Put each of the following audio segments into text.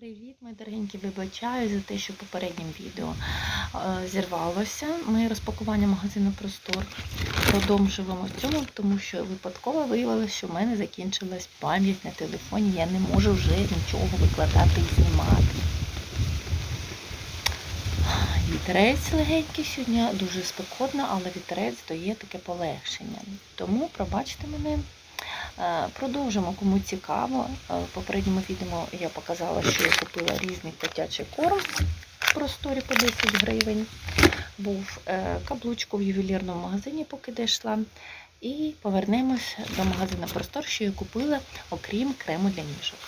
Привіт, мої дорогенькі, вибачаю за те, що попереднім відео е, зірвалося. Ми розпакування магазину Простор продовжуємо в цьому, тому що випадково виявилося, що в мене закінчилась пам'ять на телефоні. Я не можу вже нічого викладати і знімати. Вітерець легенький сьогодні, дуже спекотно, але вітерець дає таке полегшення. Тому пробачте мене. Е, Продовжимо, кому цікаво. Е, В попередньому відео я показала, що я купила різний котячий корм в просторі по 10 гривень. Був е, каблучку в ювелірному магазині, поки де йшла. І повернемось до магазину Простор, що я купила, окрім крему для ніжок.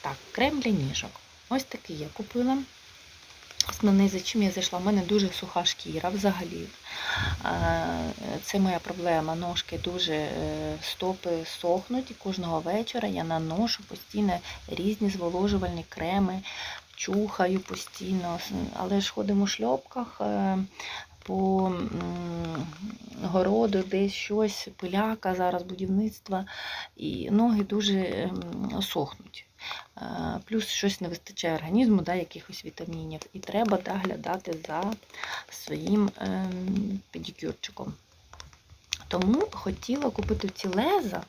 Так, крем для ніжок. Ось такий я купила. Основний, за чим я зайшла, в мене дуже суха шкіра взагалі. Е, Це моя проблема. Ножки дуже е, стопи сохнуть і кожного вечора я наношу постійно різні зволожувальні креми, чухаю постійно, але ж ходимо у шльопках. е, По городу десь щось, пиляка зараз, будівництва, і ноги дуже ем, сохнуть. Е, Плюс щось не вистачає організму, да, якихось вітамінів. І треба доглядати за своїм ем, педикюрчиком. Тому хотіла купити ці леза,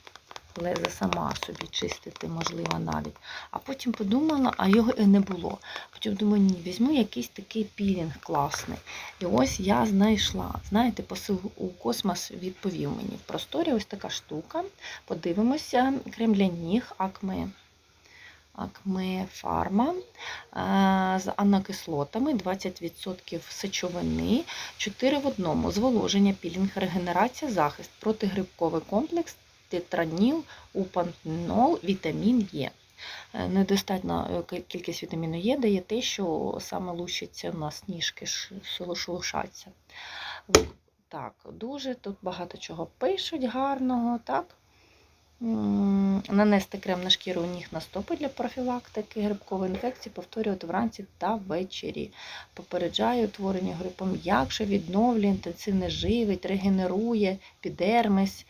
леза сама собі чистити, можливо, навіть. А потім подумала, а його і не було. Потім думаю, ні, візьму якийсь такий пілінг класний. І ось я знайшла. Знаєте, посил у космос відповів мені. В просторі ось така штука. Подивимося, крем для ніг, акме. Акме фарма е, з анокислотами, 20% сечовини, 4 в одному, зволоження, пілінг, регенерація, захист, протигрибковий комплекс, тетраніл, упантенол, вітамін Е. Е, Недостатня е, кількість вітаміну Е дає те, що саме лущиться у нас ніжки, ш- шелушаться. Так, дуже тут багато чого пишуть гарного, так? Нанести крем на шкіру ніг на стопи для профілактики грибкової інфекції, повторювати вранці та ввечері. Попереджає утворення грипу м'якше, відновлює, інтенсивне живить, регенерує, підермис,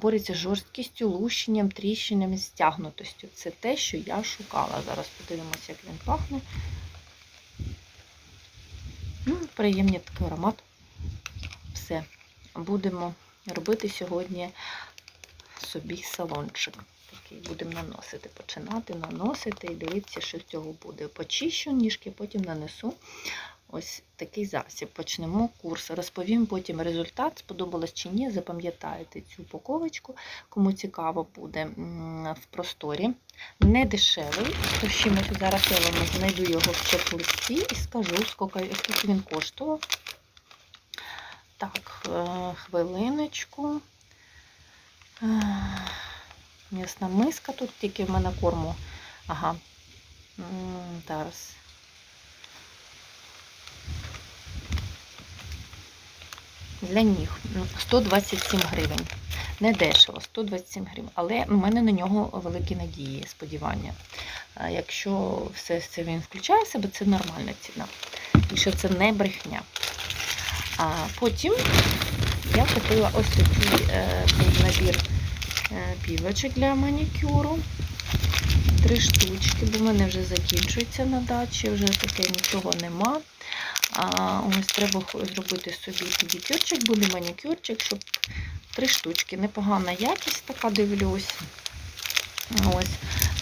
бореться з жорсткістю, лущенням, тріщинами, стягнутостю. Це те, що я шукала. Зараз подивимося, як він пахне. М, Приємний такий аромат. Все. Будемо робити сьогодні собі салончик. Такий будемо наносити, починати наносити і дивитися, що з цього буде. Почищу ніжки, потім нанесу ось такий засіб. Почнемо курс. Розповім потім результат, сподобалось чи ні. Запам'ятаєте цю упаковочку, кому цікаво буде в просторі. Не дешевий, то чимось зараз я вам знайду його в чек-листі і скажу, скільки він коштував. Так, е, хвилиночку. М'ясна миска тут тільки в мене корму. Ага. Зараз. Для ніг 127 гривень. Не дешево, 127 гривень. Але в мене на нього великі надії, сподівання. Якщо все це він включає в себе, це нормальна ціна. І що це не брехня. А потім я купила ось такий е, набір пілочок для манікюру. Три штучки, бо в мене вже закінчується на дачі, вже таке нічого нема. А, ось треба зробити собі педикюрчик, буде манікюрчик, щоб три штучки. Непогана якість така дивлюсь. Ось.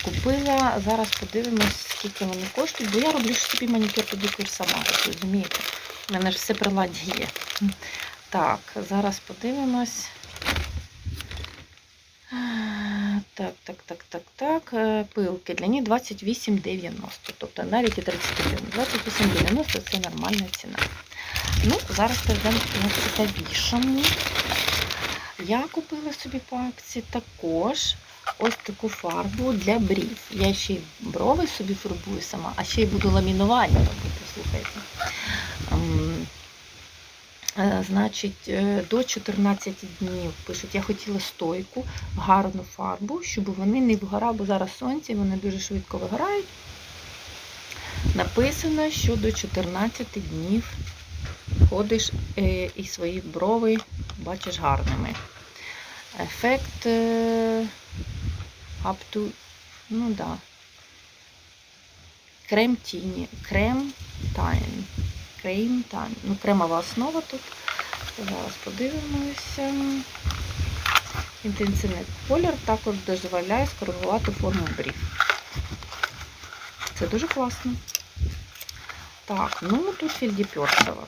Купила, зараз подивимось, скільки вони коштують, бо я роблю собі манікюр педикюр сама, розумієте? У мене ж все приладдя є. Так, зараз подивимось. Так, так, так, так, так. Е, Пилки для них 28,90. Тобто навіть і 31. 28,90 це нормальна ціна. Ну, зараз перейдемо на більшому. Я купила собі по акції також ось таку фарбу для брів. Я ще й брови собі фарбую сама, а ще й буду ламінування робити, слухайте. Е, Значить, е, до 14 днів пишуть, я хотіла стойку, гарну фарбу, щоб вони не вгорали, бо зараз сонце, вони дуже швидко вигорають. Написано, що до 14 днів ходиш е, і свої брови бачиш гарними. Ефект up to, ну да, крем тіні, крем тайн. Крем тайн. Ну, кремова основа тут. Зараз подивимося. Інтенсивний колір також дозволяє скоригувати форму брів. Це дуже класно. Так, ну тут фільді Фільдіпьорсова.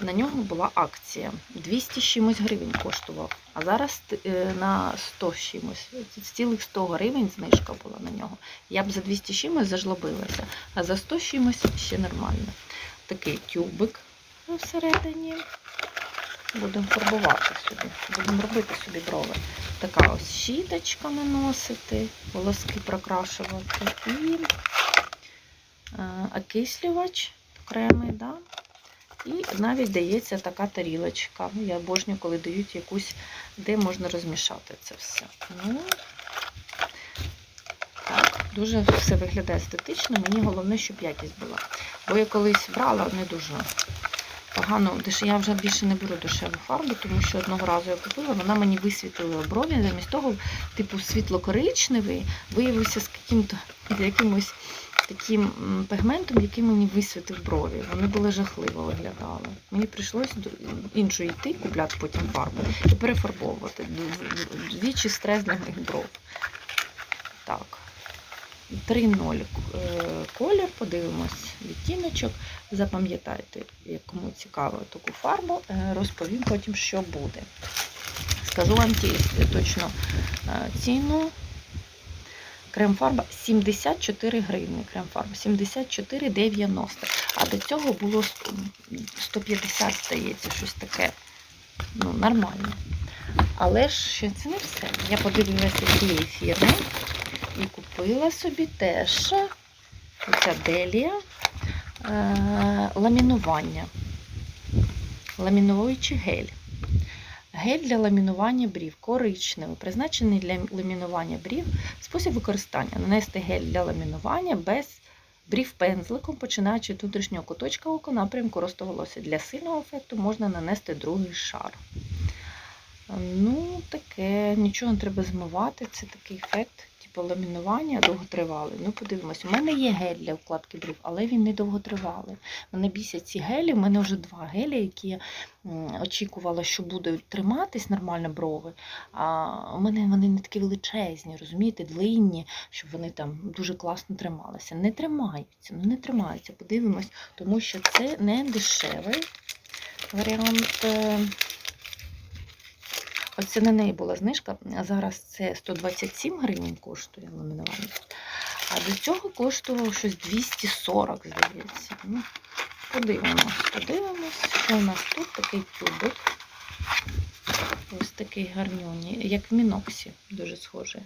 На нього була акція. 200 з чимось гривень коштував. А зараз е, на 100 з чимось. Цілих 100 гривень знижка була на нього. Я б за 200 з чимось зажлобилася, а за 100 з чимось ще нормально. Такий тюбик всередині. Будемо фарбувати собі. Будемо робити собі брови. Така ось щіточка наносити, волоски прокрашувати і е, окислювач окремий, да? І навіть дається така тарілочка. Ну, Я обожнюю, коли дають якусь, де можна розмішати це все. Ну, дуже все виглядає естетично. Мені головне, щоб якість була. Бо я колись брала не дуже погано, я вже більше не беру дешеву фарбу, тому що одного разу я купила, вона мені висвітлила брові, замість того, типу світло-коричневий, виявився з яким-то якимось таким пігментом, який мені висвітив брові. Вони були жахливо виглядали. Мені прийшлося іншої йти, купляти потім фарбу і перефарбовувати. Двічі стрес для моїх бров. Так. 3.0 е, колір, подивимось відтіночок. Запам'ятайте, кому цікаво таку фарбу, е, розповім потім, що буде. Скажу вам точно е, ціну. Крем-фарба 74 гривні. Крем-фарба 74,90. А до цього було 150, здається, щось таке. Ну, нормально. Але ж це не все. Я подивилася цієї фірми купила собі теж оця делія е, ламінування. Ламінуючий гель. Гель для ламінування брів коричневий, призначений для ламінування брів. Спосіб використання. Нанести гель для ламінування без брів пензликом, починаючи від внутрішнього куточка ока напрямку росту волосся. Для сильного ефекту можна нанести другий шар. Ну, таке, нічого не треба змивати. Це такий ефект, типу ламінування довготривалий. Ну, подивимось, у мене є гель для укладки брів, але він не довготривалий. Мене бісять ці гелі. У мене вже два гелі, які я очікувала, що будуть триматись нормально брови. А у мене вони не такі величезні, розумієте, длинні, щоб вони там дуже класно трималися. Не тримаються, ну не тримаються. Подивимось, тому що це не дешевий варіант. Оце на неї була знижка. Зараз це 127 гривень коштує ламінування. А до цього коштувало щось 240, здається. Ну, подивимось, подивимось, що у нас тут такий тюбик. Ось такий гарнюній, як в Міноксі, дуже схожий.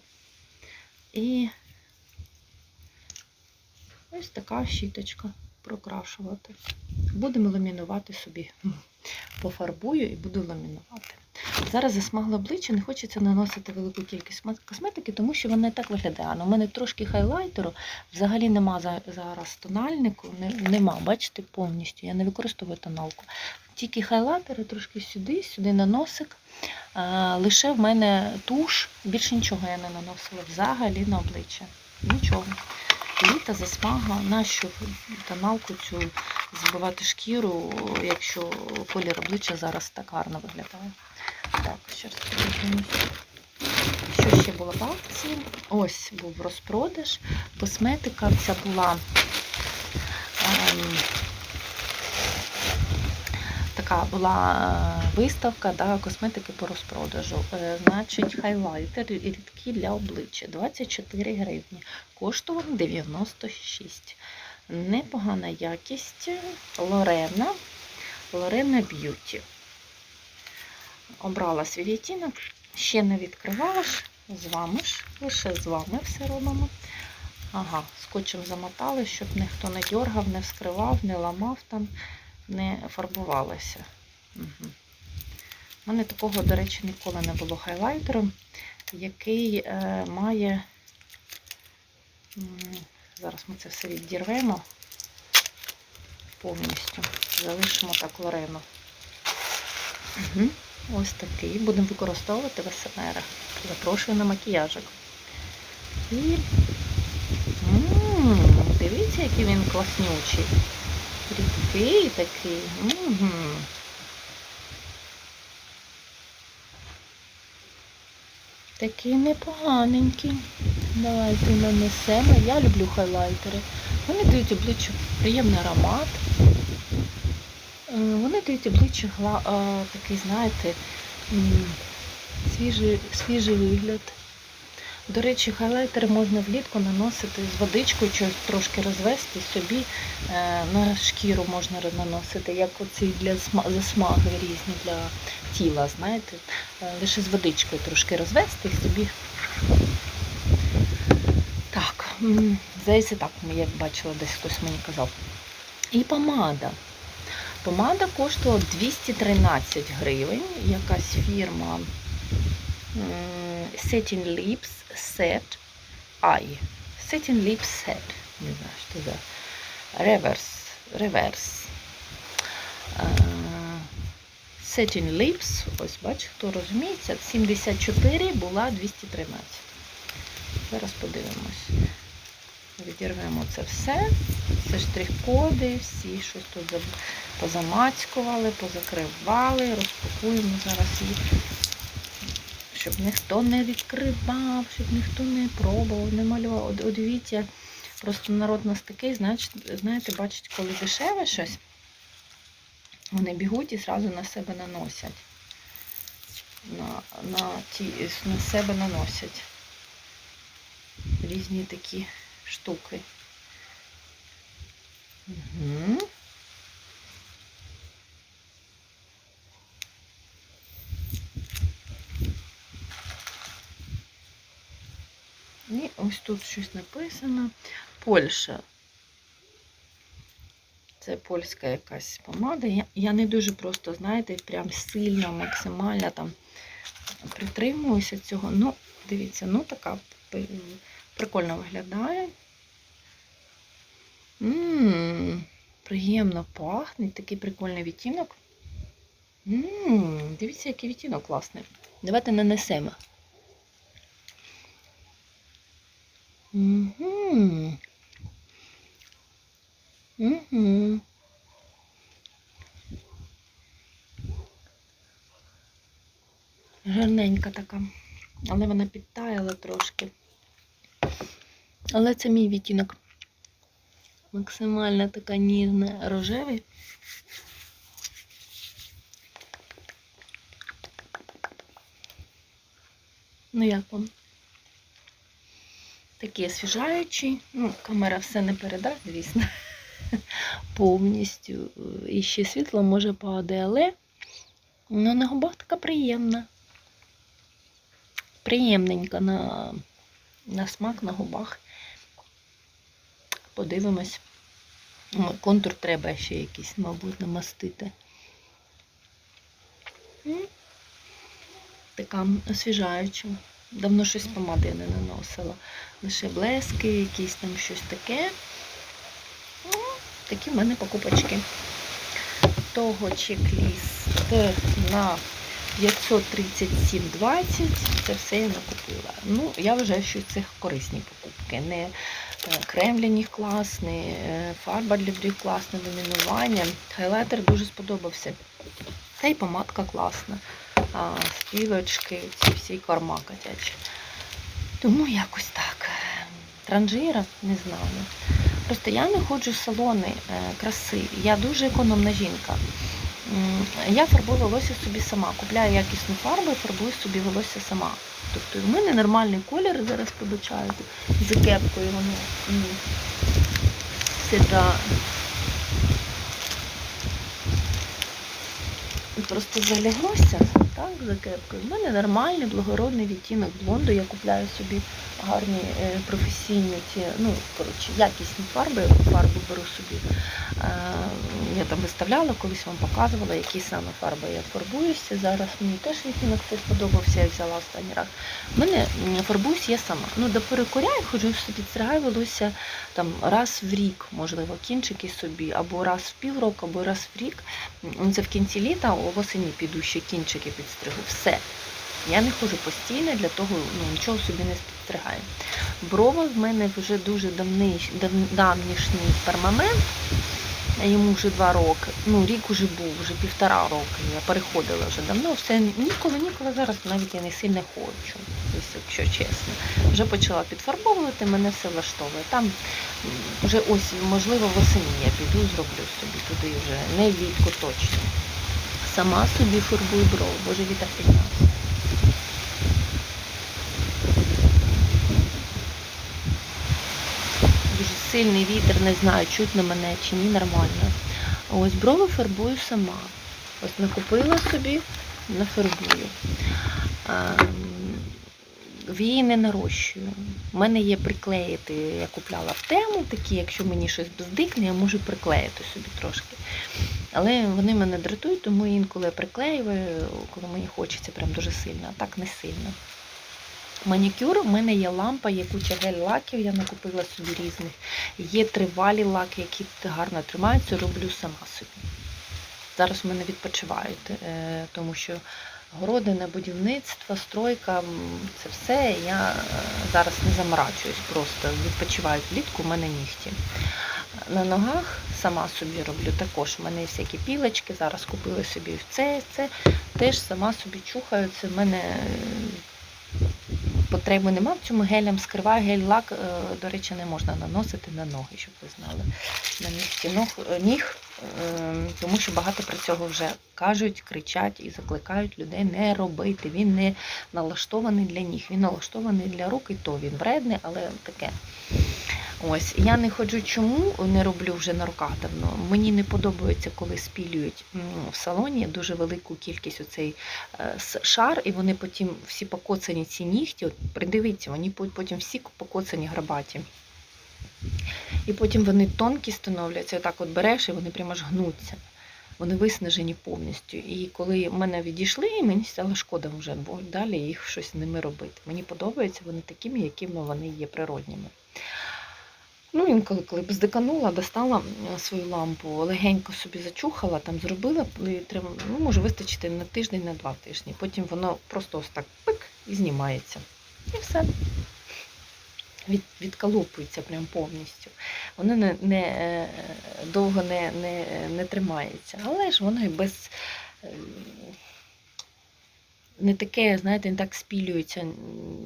І ось така щіточка прокрашувати. Будемо ламінувати собі. Пофарбую і буду ламінувати. Зараз засмагле обличчя, не хочеться наносити велику кількість косметики, тому що вона і так виглядає. Ну, У мене трошки хайлайтеру, взагалі нема зараз тональнику, не, нема, бачите, повністю. Я не використовую тоналку. Тільки хайлайтери трошки сюди, сюди на носик. Лише в мене туш, більше нічого я не наносила взагалі на обличчя. Нічого. Літа засмага, нащо тоналку цю збивати шкіру, якщо колір обличчя зараз так гарно виглядає. Так, ще раз подивимось. Що ще було в акції? Ось був розпродаж. Косметика ця була ем, така була е, виставка да, косметики по розпродажу. Е, значить, хайлайтер рідкі для обличчя 24 гривні. Коштував 96. Непогана якість. Лорена. Лорена Б'юті. Обрала свій відтінок, ще не відкривала ж, з вами ж, лише з вами все робимо. Ага, скотчем замотали, щоб ніхто не дергав, не вскривав, не ламав там, не фарбувалося. Угу. У мене такого, до речі, ніколи не було хайлайтеру, який е, має. Зараз ми це все віддірвемо повністю. Залишимо так лорену. Угу. Ось такий. Будемо використовувати в СМР. Запрошую на макіяжик. І м, Дивіться, який він класнючий. Рідкий такий. Угу. Такий непоганенький. Давайте нанесемо. Я люблю хайлайтери. Вони дають обличчю приємний аромат. Е, Вони дають обличчю е, такий, знаєте, свіжий, свіжий вигляд. До речі, хайлайтери можна влітку наносити з водичкою, чи трошки розвести собі е, на шкіру можна наносити, як оці для засмаги різні для тіла, знаєте, Е, лише з водичкою трошки розвести і собі. Так, здається, так, я бачила, десь хтось мені казав. І помада. Помада коштувала 213 гривень. Якась фірма Satin Lips Set Eye. Satin Lips Set. Не знаю, що за реверс. Реверс. Е, Satin Lips. Ось бач, хто розуміється. 74 була 213. Зараз подивимось. Відірвемо це все. Це штрих-коди, всі щось тут позамацькували, позакривали, розпакуємо зараз їх, щоб ніхто не відкривав, щоб ніхто не пробував, не малював. От, дивіться, просто народ у нас такий, знаєте, бачить, коли дешеве щось, вони бігуть і зразу на себе наносять. На, на, ті, на себе наносять різні такі штуки. Угу. І ось тут щось написано. Польща. Це польська якась помада. Я, я не дуже просто, знаєте, прям сильно, максимально там притримуюся цього. Ну, дивіться, ну така прикольно виглядає. Ммм, приємно пахне, такий прикольний відтінок. Ммм, дивіться, який відтінок класний. Давайте нанесемо. Угу. Угу. Гарненька така. Але вона підтаяла трошки. Але це мій відтінок. Максимально така ніжна рожевий. Ну як вам? Такий освіжаючий. Ну, камера все не передасть, звісно. Повністю. І ще світло може падає, але ну, на губах така приємна. Приємненька на, на смак на губах. Подивимось. Контур треба ще якийсь, мабуть, намастити. Така освіжаюча. Давно щось помади не наносила. Лише блески, якісь там щось таке. Ну, такі в мене покупочки. Того чек-ліст на 537,20. Це все я накупила. Ну, я вважаю, що це корисні покупки. Не е, крем для них класний, е, фарба для брів класна, домінування. Хайлайтер дуже сподобався. Та й помадка класна. Спілочки, ці всі корма котячі. Тому якось так. Транжира, не знаю. Просто я не ходжу в салони е, краси. Я дуже економна жінка. Я фарбую волосся собі сама. Купляю якісну фарбу і фарбую собі волосся сама. Тобто в мене нормальний колір, зараз побачаєте, з кепкою воно м, всегда просто заляглося, так, за кепкою. У мене нормальний благородний відтінок блонду. Я купляю собі гарні е, професійні ті, ну, коротше, якісні фарби, фарбу беру собі. Е, я там виставляла, колись вам показувала, які саме фарби я фарбуюся. Зараз мені теж відтінок цей сподобався, я взяла останній раз. У мене фарбуюсь я сама. Ну, до перекуря я ходжу підстригаю волосся там раз в рік, можливо, кінчики собі, або раз в півроку, або раз в рік. Це в кінці літа, у восені піду ще кінчики підстригу. Все. Я не ходжу постійно, для того ну, нічого собі не спостерігаю. Брови в мене вже дуже давнішній перманент. Йому вже два роки. Ну, рік уже був, вже півтора роки. Я переходила вже давно. Все ніколи, ніколи зараз навіть я не сильно хочу, якщо чесно. Вже почала підфарбовувати, мене все влаштовує. Там вже ось, можливо, восені я піду, зроблю собі туди вже не влітку точно. Сама собі фарбую брови, боже піднявся. Дуже сильний вітер, не знаю, чутно мене чи ні, нормально. Ось брови фарбую сама. Ось накупила собі, нафарбую. Вії не нарощую. У мене є приклеїти, я купляла в тему такі, якщо мені щось бездикне, я можу приклеїти собі трошки. Але вони мене дратують, тому інколи я приклеюю, коли мені хочеться прям дуже сильно, а так не сильно. Манікюр, у мене є лампа, є куча гель-лаків, я накупила собі різних. Є тривалі лаки, які гарно тримаються, роблю сама собі. Зараз в мене відпочивають, е, тому що городина, будівництво, стройка, це все. Я е, зараз не заморачуюсь, просто відпочиваю влітку, у мене нігті. На ногах сама собі роблю також. У мене всякі пілочки, зараз купила собі це, це теж сама собі чухаю. Це в мене е, потреби нема в цьому гелям скриваю. Гель-лак, е, до речі, не можна наносити на ноги, щоб ви знали. На місці ног, е, ніг, е, тому що багато про цього вже кажуть, кричать і закликають людей не робити. Він не налаштований для ніг, він налаштований для рук, і то він вредний, але таке. Ось я не ходжу чому, не роблю вже на руках давно. Мені не подобається, коли спілюють в салоні дуже велику кількість оцей е, шар, і вони потім всі покоцані ці нігті. От придивіться, вони потім всі покоцані грабаті. І потім вони тонкі становляться, отак от береш, і вони прямо ж гнуться. Вони виснажені повністю. І коли мене відійшли, мені стало шкода вже, бо далі їх щось з ними робити. Мені подобаються вони такими, якими вони є природніми. Ну, інколи, коли б здиканула, достала свою лампу, легенько собі зачухала, там зробила, ну, може вистачити на тиждень, на два тижні. Потім воно просто ось так пик і знімається. І все. Від, відколупується прям повністю. Воно не, не, е, довго не, не, не тримається. Але ж воно і без. е, Не таке, знаєте, не так спілюється,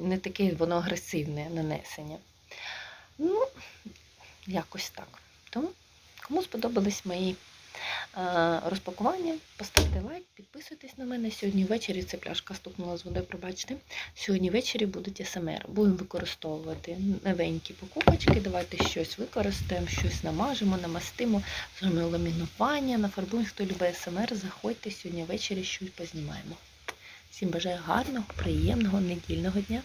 не таке воно агресивне нанесення. Ну, якось так. Тому, кому сподобались мої е, розпакування, поставте лайк, підписуйтесь на мене. Сьогодні ввечері ця пляшка стукнула з водою, пробачте. Сьогодні ввечері будуть СМР. Будемо використовувати новенькі покупочки. Давайте щось використаємо, щось намажемо, намастимо, зробимо ламінування, нафарбуємо. Хто любить СМР, заходьте сьогодні ввечері щось познімаємо. Всім бажаю гарного, приємного недільного дня.